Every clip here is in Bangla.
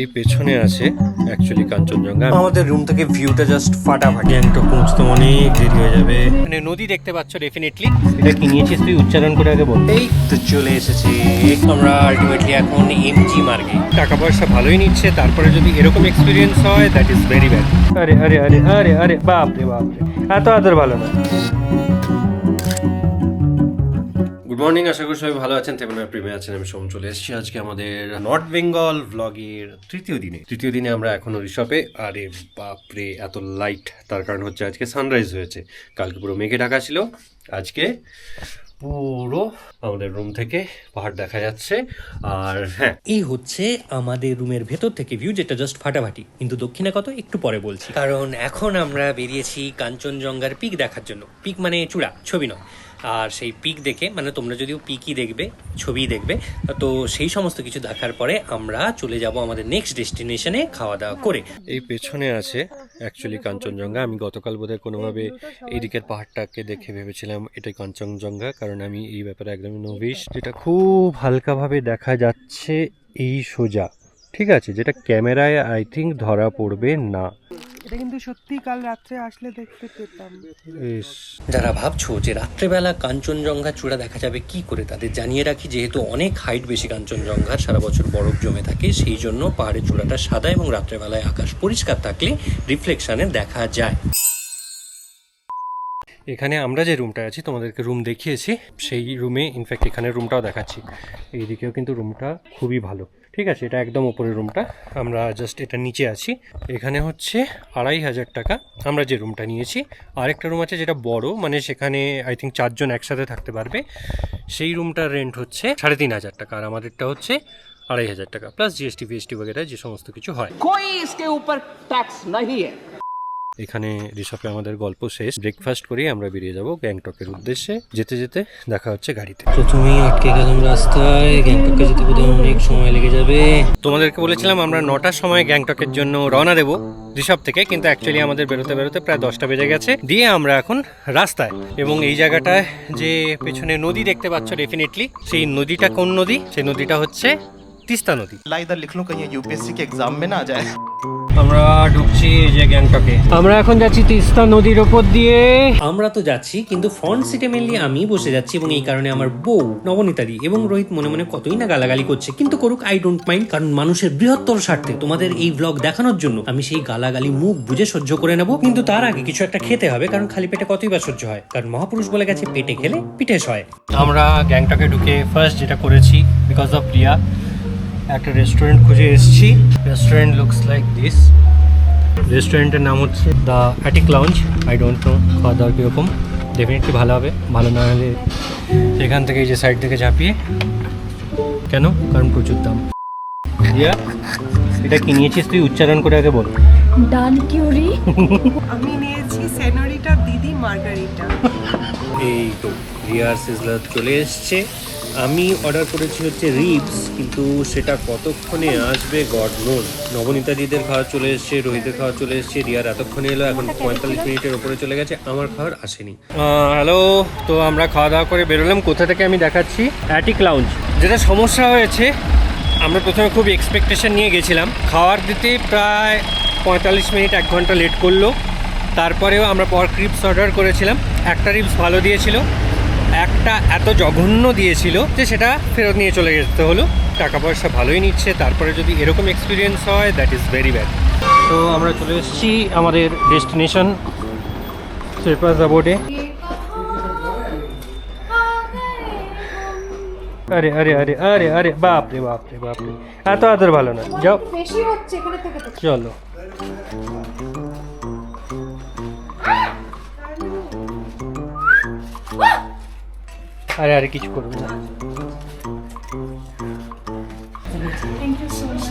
এই পেছনে আছে অ্যাকচুয়ালি কাঞ্চনজঙ্ঘা। আমাদের রুম থেকে ভিউটা জাস্ট ফাটাফাটি গ্যাংটক পৌঁছতে অনেক দেরি হয়ে যাবে। মানে নদী দেখতে পাচ্ছ ডেফিনেটলি এটা কি নিয়েছিস তুই উচ্চারণ করে আগে বল। এই তো চলে এসেছি আমরা আলটিমেটলি এখন এমজি মার্গে টাকা পয়সা ভালোই নিচ্ছে তারপরে যদি এরকম এক্সপিরিয়েন্স হয় দ্যাট ইজ ভেরি ব্যাড আরে আরে আরে আরে আরে বাপ রে বাপ রে এত আদর ভালো না। গুড মর্নিং আশা করি সবাই ভালো আছেন। তেমন প্রেমে আছেন, আমি সোম চলে এসেছি আজকে আমাদের নর্থ বেঙ্গল ব্লগের তৃতীয় দিনে। তৃতীয় দিনে আমরা এখনও ঋষপে আরে বাপরে, এত লাইট তার কারণ হচ্ছে আজকে সানরাইজ হয়েছে। কালকে পুরো মেঘে ঢাকা ছিল, আজকে পুরো আমাদের রুম থেকে পাহাড় দেখা যাচ্ছে। আর হ্যাঁ এই হচ্ছে আমাদের রুমের ভেতর থেকে ভিউ যেটা জাস্ট ফাটাফাটি। কিন্তু দক্ষিণে কত, একটু পরে বলছি। কারণ এখন আমরা বেরিয়েছি কাঞ্চনজঙ্ঘার পিক দেখার জন্য। পিক মানে চূড়া, ছবি নয়। আর সেই পিক দেখে মানে তোমরা যদিও পিকই দেখবে ছবি দেখবে, তো সেই সমস্ত কিছু দেখার পরে আমরা চলে যাব আমাদের নেক্সট ডেস্টিনেশনে খাওয়া দাওয়া করে। এই পেছনে আছে অ্যাকচুয়ালি কাঞ্চনজঙ্ঘা। আমি গতকাল বোধহয় কোনোভাবে এই দিকের পাহাড়টাকে দেখে ভেবেছিলাম, এটাই কাঞ্চনজঙ্ঘা, কারণ আমি এই ব্যাপারে একদমই নভিস যেটা খুব হালকাভাবে দেখা যাচ্ছে এই সোজা, ঠিক আছে? যেটা ক্যামেরায় আই থিঙ্ক ধরা পড়বে না। এটা কিন্তু সত্যি কাল রাত্রে আসলে দেখতে পেতাম। যারা ভাবছ যে রাত্রেবেলা কাঞ্চনজঙ্ঘা চূড়া দেখা যাবে কি করে তাদের জানিয়ে রাখি যেহেতু অনেক হাইট বেশি কাঞ্চনজঙ্ঘার সারা বছর বরফ জমে থাকে সেই জন্য পাহাড়ের চূড়াটা সাদা এবং রাত্রেবেলায় আকাশ পরিষ্কার থাকলে রিফ্লেকশনে দেখা যায়। এখানে আমরা যে রুমটা আছি তোমাদেরকে রুম দেখিয়েছি। সেই রুমে ইনফ্যাক্ট এখানে রুমটাও দেখাচ্ছি। এইদিকেও কিন্তু রুমটা খুবই ভালো। ঠিক আছে এটা একদম উপরের রুমটা আমরা জাস্ট এটা নিচে আছি এখানে হচ্ছে আড়াই হাজার টাকা আমরা যে রুমটা নিয়েছি আরেকটা রুম আছে যেটা বড় মানে সেখানে আই থিঙ্ক চারজন একসাথে থাকতে পারবে সেই রুমটার রেন্ট হচ্ছে সাড়ে তিন হাজার টাকা আর আমাদেরটা হচ্ছে আড়াই হাজার টাকা প্লাস জিএসটি ফিএসটি বগেরা যে সমস্ত কিছু হয় कोई इसके ऊपर टैक्स नहीं है এখানে রিসপে আমাদের গল্প শেষ ব্রেকফাস্ট করেই আমরা বেরিয়ে যাব গ্যাংটকের উদ্দেশ্যে যেতে যেতে দেখা হচ্ছে গাড়িতে প্রথমেই আটকে গেলাম রাস্তায় গ্যাংটকে যেতে বোধহয় অনেক সময় লেগে যাবে তোমাদেরকে বলেছিলাম আমরা নটার সময় গ্যাংটকের জন্য রওনা দেবো ঋষভ থেকে কিন্তু অ্যাকচুয়ালি আমাদের বেরোতে বেরোতে প্রায় দশটা বেজে গেছে দিয়ে আমরা এখন রাস্তায় এবং এই জায়গাটায় যে পেছনে নদী দেখতে পাচ্ছ ডেফিনেটলি সেই নদীটা কোন নদী সেই নদীটা হচ্ছে তিস্তা নদী ला इधर लिख लूं कहीं यूपीएससी के एग्जाम में না যায় আমরা ঢুকছি এই যে গ্যাংটকে। আমরা এখন যাচ্ছি তিস্তা নদীর ওপর দিয়ে। আমরা তো যাচ্ছি কিন্তু ফ্রন্ট সিটে মেনলি আমি বসে যাচ্ছি এবং এই কারণে আমার বউ নবনীতাদি এবং রোহিত মনে মনে কতই না গালাগালি করছে। কিন্তু করুক আই ডোন্ট মাইন্ড কারণ মানুষের বৃহত্তর স্বার্থে তোমাদের এই ব্লগ দেখানোর জন্য আমি সেই গালাগালি মুখ বুঝে সহ্য করে নেব। কিন্তু তার আগে কিছু একটা খেতে হবে কারণ খালি পেটে কতই বা সহ্য হয়? কারণ মহাপুরুষ বলে গেছে পেটে খেলে পিঠে সয় আমরা গ্যাংটকে ঢুকে ফার্স্ট যেটা করেছি বিকজ অফ প্রিয়া একটা রেস্টুরেন্ট খুঁজে এসেছি। রেস্টুরেন্ট লুকস লাইক দিস রেস্টুরেন্টের নাম হচ্ছে the Attic Lounge I don't know খাওয়া দাওয়ার কীরকম। ডেফিনেটলি ভালো হবে। ভালো না হলে এখান থেকে এই যে সাইড থেকে ঝাঁপিয়ে। কেন? কারণ প্রচুর দাম। প্রিয়া এটা কি নিয়েছিস তুই? উচ্চারণ করে আগে বল। ডান কিউরি আমি নিয়েছি সেনোরিটা দিদি মার্গারিটা। এই তো রিয়ার সিজলার চলে এসছে। আমি অর্ডার করেছি হচ্ছে রিবস কিন্তু সেটা কতক্ষণে আসবে গড নোন নবনীতা দিদের খাওয়া চলে এসছে রোহিতের খাওয়া চলে এসছে রিয়ার এতক্ষণে এলো এখন পঁয়তাল্লিশ মিনিটের ওপরে চলে গেছে আমার খাওয়ার আসেনি। হ্যালো তো আমরা খাওয়া দাওয়া করে বেরোলাম কোথা থেকে আমি দেখাচ্ছি? অ্যাটিক লাউঞ্জ যেটা সমস্যা হয়েছে আমরা প্রথমে খুব এক্সপেকটেশন নিয়ে গেছিলাম। খাওয়ার দিতে প্রায় পঁয়তাল্লিশ মিনিট এক ঘণ্টা লেট করল। তারপরেও আমরা পর ক্রিপস অর্ডার করেছিলাম। একটা রিপস ভালো দিয়েছিল। একটা এত জঘন্য দিয়েছিল যে সেটা ফেরত নিয়ে চলে যেতে হলো। টাকা পয়সা ভালোই নিচ্ছে তারপরে যদি এরকম এক্সপিরিয়েন্স হয় দ্যাট ইজ ভেরি ব্যাড তো আমরা চলে এসেছি আমাদের ডেস্টিনেশন শেরপাস বোর্ডে। আরে আরে আরে আরে আরে বাপ রে বাপ রে বাপ রে এত আদর ভালো না। যাও। চলো। আরে আরে কিছু করবে না thank you so much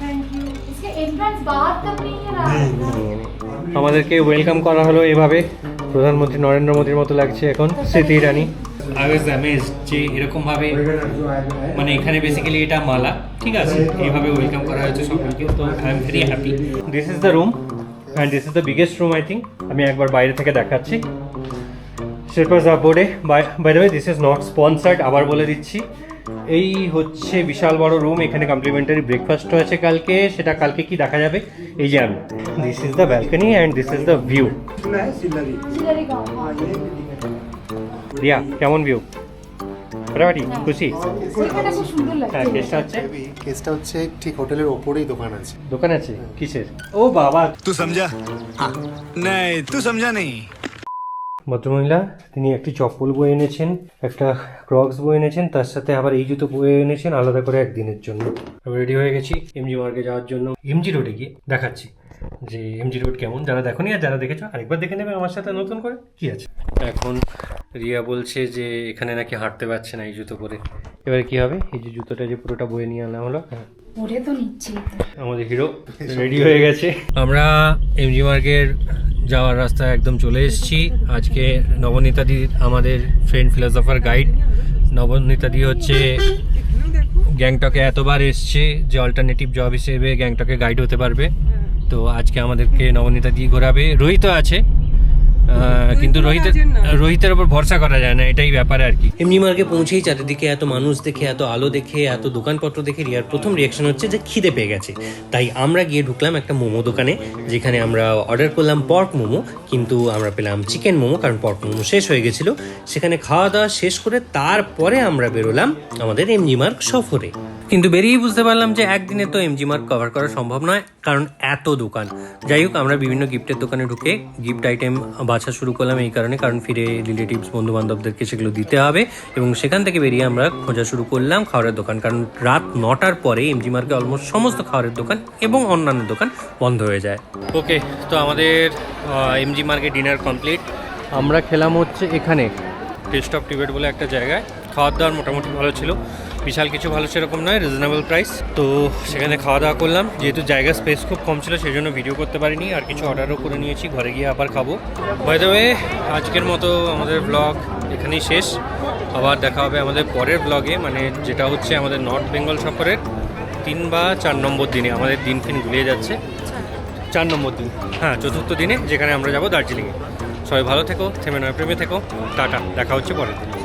thank you इसके एंट्रेंस बाहर तक नहीं है रहा আমাদেরকে ওয়েলকাম করা হলো এভাবে প্রধানমন্ত্রী নরেন্দ্র মোদীর মতো লাগছে এখন Smriti Irani I was amaze যে এরকমভাবে মানে এখানে বেসিক্যালি এটা মালা ঠিক আছে এইভাবে ওয়েলকাম করা হয়েছে সকলকে তো I am very happy this is the room and this is the biggest room I think আমি একবার বাইরে থেকে দেখাচ্ছি শেরপাস বোর্ডে by the this is not sponsored আবার বলে দিচ্ছি। এই হচ্ছে বিশাল বড় রুম এখানে কমপ্লিমেন্টারি ব্রেকফাস্ট আছে কালকে। সেটা কালকে কি দেখা যাবে? এই যে আমি। This is the balcony and this is the view Riya কেমন ভিউ খুশি? হ্যাঁ কেসটা হচ্ছে? কেসটা হচ্ছে ঠিক হোটেলের ওপরেই দোকান আছে। দোকান আছে? হ্যাঁ। কিসের? ও বাবা। তুই সমঝা না তুই সমঝা নেই ভদ্রমহিলা তিনি একটি চপ্পল বয়ে এনেছেন একটা ক্রক্স বয়ে এনেছেন তার সাথে আবার এই জুতো বয়ে এনেছেন আলাদা করে একদিনের জন্য। রেডি হয়ে গেছি এমজি মার্গে যাওয়ার জন্য। এমজি রোডে গিয়ে দেখাচ্ছি যে এমজি রোড কেমন। যারা দেখোনি আর যারা দেখেছ আরেকবার দেখে নেবে আমার সাথে নতুন করে কি আছে। এখন রিয়া বলছে যে এখানে নাকি হাঁটতে পারছে না এই জুতো পরে। এবার কি হবে? এই যে জুতোটা যে পুরোটা বয়ে নিয়ে আনা হলো হ্যাঁ। পরে তো নিচ্ছি। আমাদের হিরো রেডি হয়ে গেছে। আমরা এমজি মার্গের যাওয়ার রাস্তায় একদম চলে এসেছি। আজকে নবনীতাদি আমাদের ফ্রেন্ড ফিলোসফার গাইড নবনীতাদি হচ্ছে গ্যাংটকে এতবার এসছে যে অল্টারনেটিভ জব হিসেবে গ্যাংটকে গাইড হতে পারবে। তো আজকে আমাদেরকে নবনীতাদি ঘোরাবে। রোহিত আছে। কিন্তু রোহিতের রোহিতের উপর ভরসা করা যায় না এটাই ব্যাপার আর কি। এমনি মার্কে পৌঁছেই চারিদিকে এত মানুষ দেখে এত আলো দেখে এত দোকানপত্র দেখে রিয়ার প্রথম রিয়াকশন হচ্ছে যে খিদে পেয়ে গেছে। তাই আমরা গিয়ে ঢুকলাম একটা মোমো দোকানে যেখানে আমরা অর্ডার করলাম পর্ক মোমো কিন্তু আমরা পেলাম চিকেন মোমো কারণ পর্ক মোমো শেষ হয়ে গেছিল। সেখানে খাওয়া দাওয়া শেষ করে তারপরে আমরা বেরোলাম আমাদের এমজি মার্ক সফরে। কিন্তু বেরিয়েই বুঝতে পারলাম যে একদিনে তো এমজি মার্ক কভার করা সম্ভব নয়। কারণ এত দোকান। যাই হোক, আমরা বিভিন্ন গিফটের দোকানে ঢুকে গিফট আইটেম বাছা শুরু করলাম এই কারণে, কারণ ফিরে রিলেটিভস বন্ধু বান্ধবদেরকে সেগুলো দিতে হবে এবং সেখান থেকে বেরিয়ে আমরা খোঁজা শুরু করলাম খাওয়ারের দোকান। কারণ রাত নটার পরে এমজি মার্কে অলমোস্ট সমস্ত খাওয়ারের দোকান এবং অন্যান্য দোকান বন্ধ হয়ে যায়। ওকে তো আমাদের এমজি মার্কে ডিনার কমপ্লিট আমরা খেলাম হচ্ছে এখানে। টেস্ট অফ টিবেট বলে একটা জায়গায়। খাওয়ার দাওয়ার মোটামুটি ভালো ছিল। বিশাল কিছু ভালো সেরকম নয় রিজনেবল প্রাইস তো সেখানে খাওয়া দাওয়া করলাম। যেহেতু জায়গা স্পেস খুব কম ছিল, সেই জন্য ভিডিও করতে পারিনি। আর কিছু অর্ডারও করে নিয়েছি, ঘরে গিয়ে আবার খাব। বাই আজকের মতো আমাদের ব্লগ এখানেই শেষ। আবার দেখা হবে আমাদের পরের ব্লগে মানে যেটা হচ্ছে আমাদের নর্থ বেঙ্গল সফরের তিন বা চার নম্বর দিনে। আমাদের দিন ফিন গুলিয়ে যাচ্ছে। চার নম্বর দিন। হ্যাঁ চতুর্থ দিনে যেখানে আমরা যাব দার্জিলিংয়ে। সবাই ভালো থেকো, থেমে নয়, প্রেমে থেকো। টাটা, দেখা হচ্ছে পরের দিন।